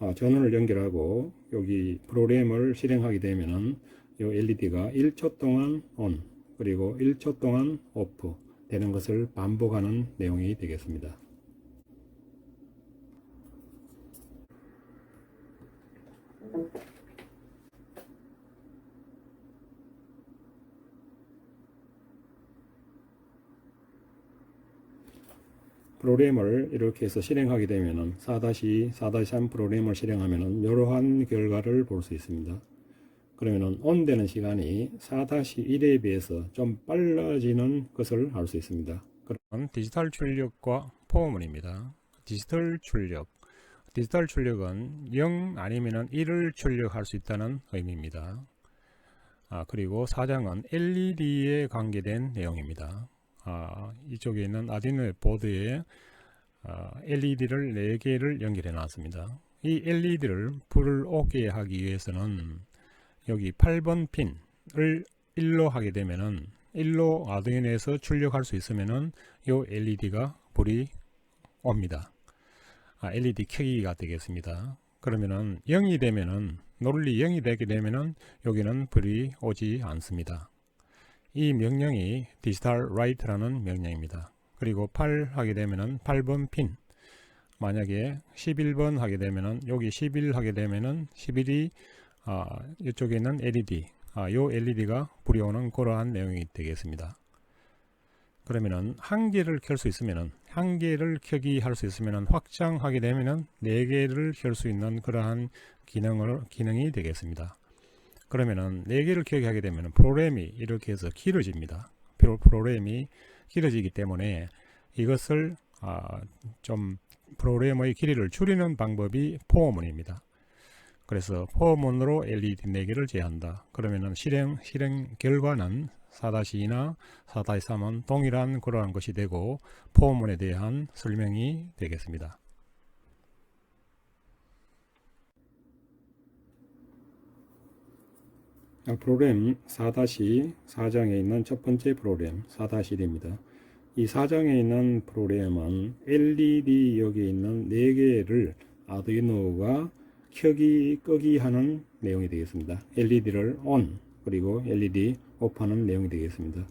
아, 전원을 연결하고 여기 프로그램을 실행하게 되면은 이 LED가 1초 동안 ON 그리고 1초 동안 OFF 되는 것을 반복하는 내용이 되겠습니다. 프로그램을 이렇게 해서 실행하게 되면은 4-2, 4-3 프로그램을 실행하면은 이러한 결과를 볼 수 있습니다. 그러면은 ON 되는 시간이 4-1에 비해서 좀 빨라지는 것을 알 수 있습니다. 그런 디지털 출력과 포문입니다. 디지털 출력. 디지털 출력은 0 아니면은 1을 출력할 수 있다는 의미입니다. 아, 그리고 사장은 LED에 관계된 내용입니다. 아, 이쪽에 있는 아디노 보드에 아, LED를 4개를 연결해 놨습니다. 이 LED를 불을 오게 하기 위해서는 여기 8번 핀을 1로 하게 되면은 1로 아두이노에서 출력할 수 있으면은 요 LED가 불이 옵니다. 아, LED 켜기가 되겠습니다. 그러면은 0이 되면은 논리 0이 되게 되면은 여기는 불이 오지 않습니다. 이 명령이 디지털 라이트라는 명령입니다. 그리고 8 하게 되면은 8번 핀 만약에 11번 하게 되면은 여기 11 하게 되면은 11이 아, 이쪽에 있는 LED 아, 요 LED가 불이 오는 그러한 내용이 되겠습니다. 그러면은 한 개를 켤 수 있으면은 한 개를 켜기 할 수 있으면은 확장하게 되면은 네 개를 켤 수 있는 그러한 기능을 기능이 되겠습니다. 그러면은 네 개를 켜게 하게 되면은 프로그램이 이렇게 해서 길어집니다. 프로- 프로그램이 길어지기 때문에 이것을 아, 좀 프로그램의 길이를 줄이는 방법이 포어문입니다. 그래서 포어문으로 LED 4개를 제한다. 그러면은 실행 실행 결과는 4-2나 4-3은 동일한 그러한 것이 되고 포어문에 대한 설명이 되겠습니다. 프로그램 4-4장에 있는 첫 번째 프로그램 4-1입니다. 이 4장에 있는 프로그램은 LED 여기에 있는 4개를 아두이노가 켜기 끄기 하는 내용이 되겠습니다. LED를 ON 그리고 LED OFF하는 내용이 되겠습니다.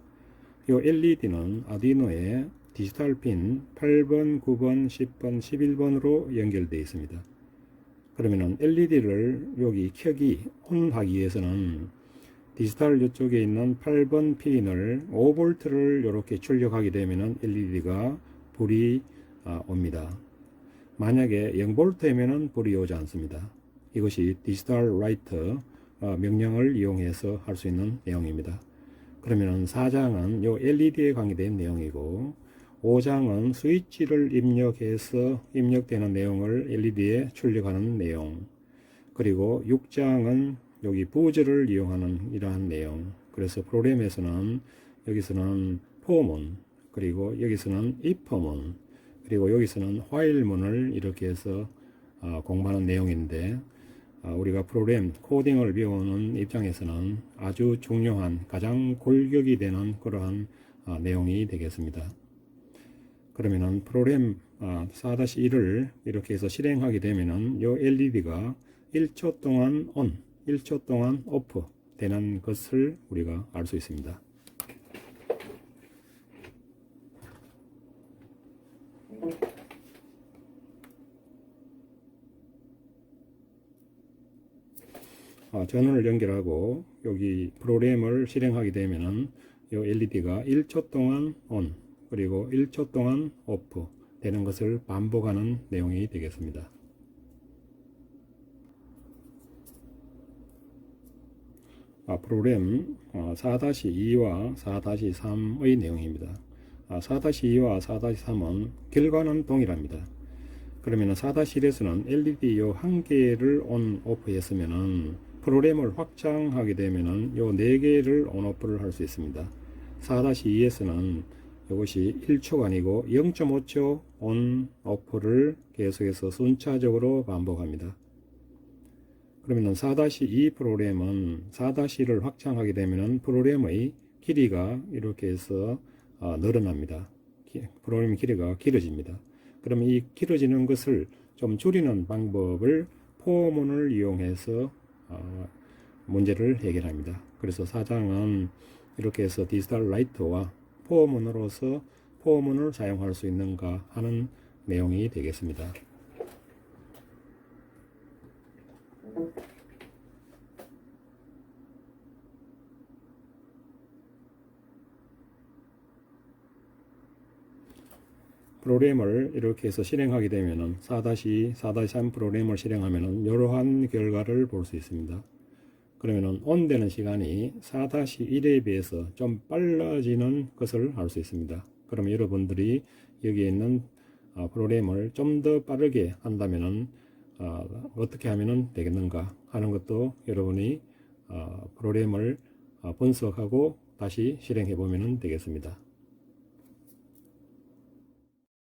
이 LED는 아두이노에 디지털 핀 8번, 9번, 10번, 11번으로 연결되어 있습니다. 그러면은 LED를 여기 켜기, ON 하기 위해서는 디지털 이쪽에 있는 8번 핀을 5V를 이렇게 출력하게 되면은 LED가 불이 아, 옵니다. 만약에 0V면은 불이 오지 않습니다. 이것이 디지털 라이트 어, 명령을 이용해서 할 수 있는 내용입니다. 그러면은 4장은 요 LED에 관계된 내용이고 5장은 스위치를 입력해서 입력되는 내용을 LED에 출력하는 내용 그리고 6장은 여기 부즈를 이용하는 이러한 내용 그래서 프로그램에서는 여기서는 포문 그리고 여기서는 if문 그리고 여기서는 while문을 이렇게 해서 어, 공부하는 내용인데 어, 우리가 프로그램 코딩을 배우는 입장에서는 아주 중요한 가장 골격이 되는 그러한 어, 내용이 되겠습니다. 그러면은 프로그램 4-1을 이렇게 해서 실행하게 되면은 이 LED가 1초 동안 ON, 1초 동안 OFF 되는 것을 우리가 알 수 있습니다. 아, 전원을 연결하고 여기 프로그램을 실행하게 되면은 이 LED가 1초 동안 ON 그리고 1초 동안 OFF 되는 것을 반복하는 내용이 되겠습니다. 프로그램 4-2와 4-3의 내용입니다. 아, 4-2와 4-3은 결과는 동일합니다. 그러면 4-1에서는 LED 요한 개를 온, 오프 했으면은 프로그램을 확장하게 되면은 요 네 개를 온, 오프를 할 수 있습니다. 4-2에서는 이것이 1초가 아니고 0.5초 온, 오프를 계속해서 순차적으로 반복합니다. 그러면 4-2 프로그램은 4-1을 확장하게 되면 프로그램의 길이가 이렇게 해서 어, 늘어납니다. 기- 프로그램 길이가 길어집니다. 그러면 이 길어지는 것을 좀 줄이는 방법을 포문을 이용해서 어, 문제를 해결합니다. 그래서 사장은 이렇게 해서 디지털 라이트와 포문으로서 포문을 사용할 수 있는가 하는 내용이 되겠습니다. 프로그램을 이렇게 해서 실행하게 되면은 4-4-3 프로그램을 실행하면은 이러한 결과를 볼 수 있습니다. 그러면은 온되는 시간이 4-1에 비해서 좀 빨라지는 것을 알 수 있습니다. 그럼 여러분들이 여기에 있는 어, 프로그램을 좀 더 빠르게 한다면은 어, 어떻게 하면은 되겠는가 하는 것도 여러분이 어, 프로그램을 어, 분석하고 다시 실행해 보면 되겠습니다.